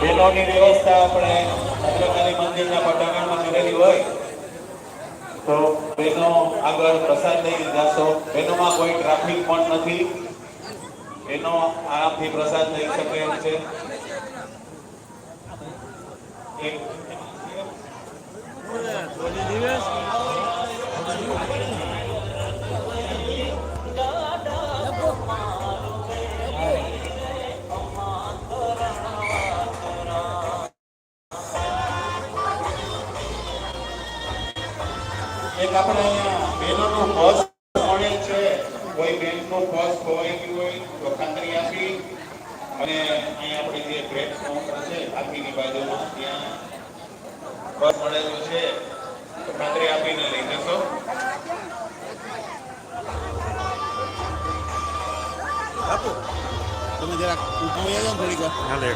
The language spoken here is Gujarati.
બહેનોની વ્યવસ્થા આપણે ભદ્રકાલી મંદિરના પટાંગણમાં કરેલી હોય, તો બહેનો આગળ પ્રસાદ લઈ જાશો બહેનોમાં કોઈ ટ્રાફિક પણ નથી. એનો આરામથી પ્રસાદ લઈ શકે એમ છે. એક એક આપણે અહીંયા બહેનોનું મળેલ છે. કોઈ બેનનું પર્સ ખોવાઈ ગયું હોય તો ખાતરી આપી અને અહીંયા આપણી જે ભેટ કાઉન્ટર છે આગળની બાજુમાં ત્યાં પર્સ મળેલું છે. તો ખાતરી આપીને લઈ જશો. તમે જરાક ઊભા થોડીક? હાલે